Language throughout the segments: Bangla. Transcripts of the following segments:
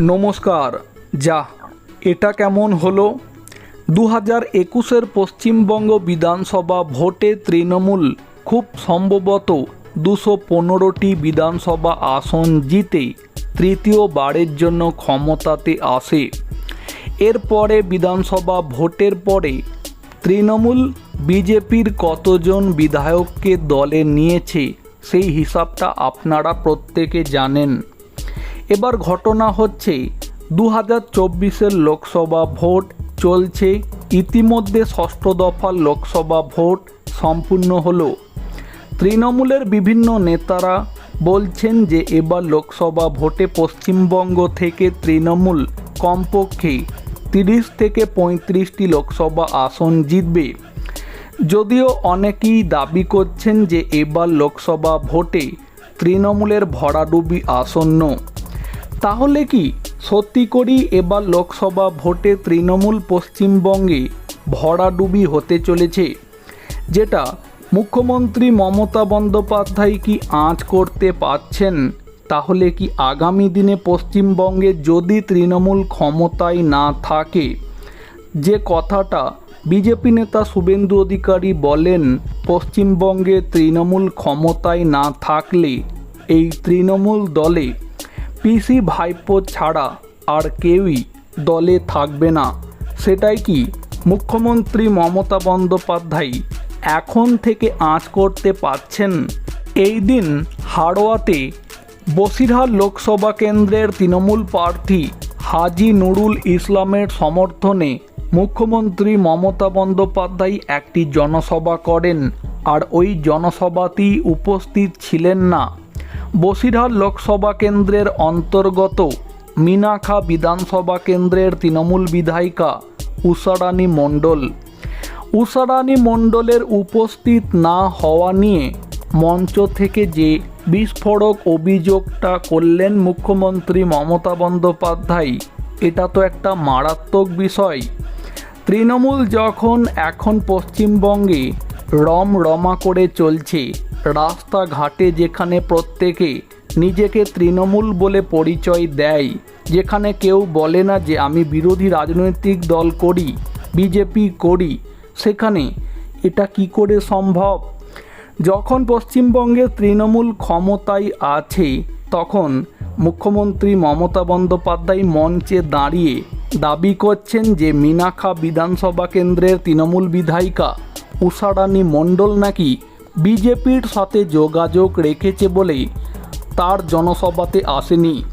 নমস্কার। যা, এটা কেমন হলো? দু হাজার একুশের পশ্চিমবঙ্গ বিধানসভা ভোটে তৃণমূল খুব সম্ভবত দুশো পনেরোটি বিধানসভা আসন জিতে তৃতীয়বারের জন্য ক্ষমতাতে আসে। এরপরে বিধানসভা ভোটের পরে তৃণমূল বিজেপির কতজন বিধায়ককে দলে নিয়েছে সেই হিসাবটা আপনারা প্রত্যেকে জানেন। এবার ঘটনা হচ্ছে দু হাজার চব্বিশের লোকসভা ভোট চলছে, ইতিমধ্যে ষষ্ঠ দফার লোকসভা ভোট সম্পূর্ণ হলো। তৃণমূলের বিভিন্ন নেতারা বলছেন যে এবার লোকসভা ভোটে পশ্চিমবঙ্গ থেকে তৃণমূল কমপক্ষে তিরিশ থেকে পঁয়ত্রিশটি লোকসভা আসন জিতবে। যদিও অনেকেই দাবি করছেন যে এবার লোকসভা ভোটে তৃণমূলের ভরাডুবি আসন্ন। তাহলে কি সত্যি করেই এবার লোকসভা ভোটে তৃণমূল পশ্চিমবঙ্গে ভরাডুবি হতে চলেছে, যেটা মুখ্যমন্ত্রী মমতা বন্দ্যোপাধ্যায় কি আঁচ করতে পারছেন? তাহলে কি আগামী দিনে পশ্চিমবঙ্গে যদি তৃণমূল ক্ষমতায় না থাকে? যে কথাটা বিজেপি নেতা শুভেন্দু অধিকারী বলেন, পশ্চিমবঙ্গে তৃণমূল ক্ষমতায় না থাকলে এই তৃণমূল দলে পিসি ভাইপো ছাড়া আর কেউই দলে থাকবে না। সেটাই কি? মুখ্যমন্ত্রী মমতা বন্দ্যোপাধ্যায় এখন থেকে আঁচ করতে পারছেন? এই দিন হাড়োয়াতে বসিরহাট লোকসভা কেন্দ্রের তৃণমূল প্রার্থী হাজি নুরুল ইসলামের সমর্থনে মুখ্যমন্ত্রী মমতা বন্দ্যোপাধ্যায় একটি জনসভা করেন। আর ওই জনসভাতেই উপস্থিত ছিলেন না বসিরহাট লোকসভা কেন্দ্রের অন্তর্গত মিনাখা বিধানসভা কেন্দ্রের তৃণমূল বিধায়িকা উষারানী মণ্ডল। উষারানী মণ্ডলের উপস্থিত না হওয়া নিয়ে মঞ্চ থেকে যে বিস্ফোরক অভিযোগটা করলেন মুখ্যমন্ত্রী মমতা বন্দ্যোপাধ্যায়, এটা তো একটা মারাত্মক বিষয়। তৃণমূল যখন এখন পশ্চিমবঙ্গে রম রমা করে চলছে রাস্তাঘাটে যেখানে প্রত্যেকে নিজেকে তৃণমূল বলে পরিচয় দেয়, যেখানে কেউ বলে না যে আমি বিরোধী রাজনৈতিক দল করি, বিজেপি করি, সেখানে এটা কি করে সম্ভব? যখন পশ্চিমবঙ্গে তৃণমূল ক্ষমতায় আছে, তখন মুখ্যমন্ত্রী মমতা বন্দ্যোপাধ্যায় মঞ্চে দাঁড়িয়ে দাবি করছেন যে মিনাখা বিধানসভা কেন্দ্রের তৃণমূল বিধায়িকা উষারানী মণ্ডল নাকি বিজেপির সাথে যোগাযোগ রেখেছে বলে তার জনসভাতে আসেনি।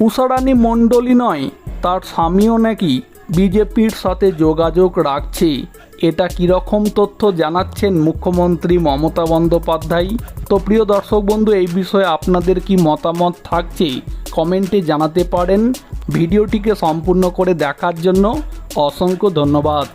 উষারানী মণ্ডলী নয়, তার স্বামীও নাকি বিজেপির সাথে যোগাযোগ রাখছে। এটা কীরকম তথ্য জানাচ্ছেন মুখ্যমন্ত্রী মমতা বন্দ্যোপাধ্যায়? তো প্রিয় দর্শক বন্ধু, এই বিষয়ে আপনাদের কি মতামত থাকছে কমেন্টে জানাতে পারেন। ভিডিওটিকে সম্পূর্ণ করে দেখার জন্য অসংখ্য ধন্যবাদ।